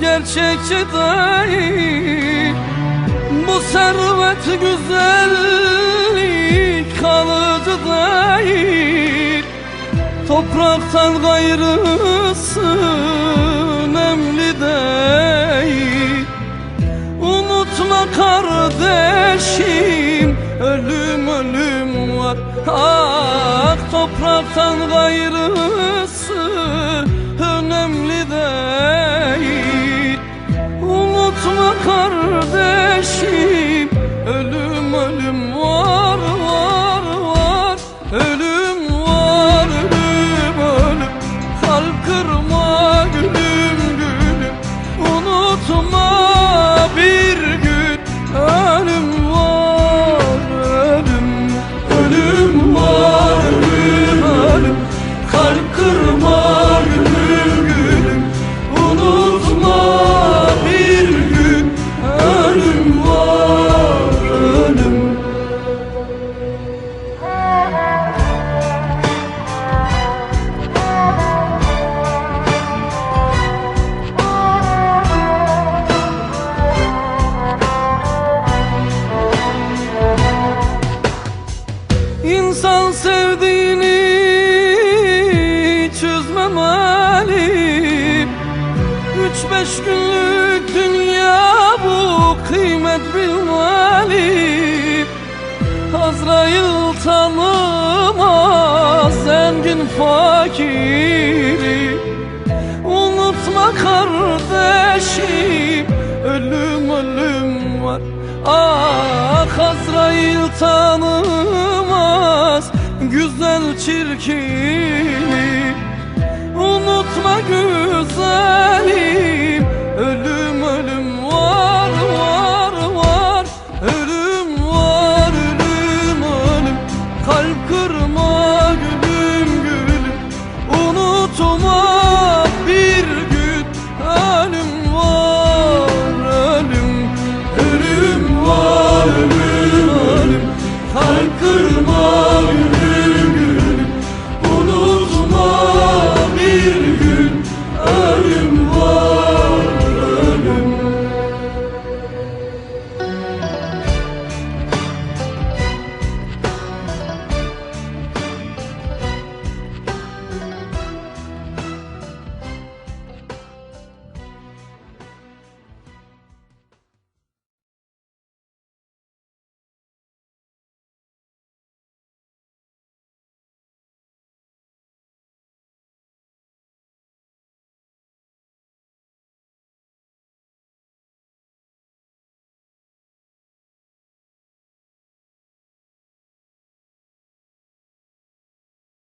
gerçekçi değil Bu servet güzellik kalıcı değil Topraktan gayrısı önemli değil. Unutma kardeşim ölüm ölüm var. Ah topraktan gayrısı ölüm var var var. Ölüm var ölüm ölüm. Kalp kırma çözmemeli Üç beş günlük dünya bu kıymet bilmeli. Azrail tanımaz zengin fakiri Unutma kardeşim ölüm ölüm var. Ah Azrail tanımaz güzel çirkini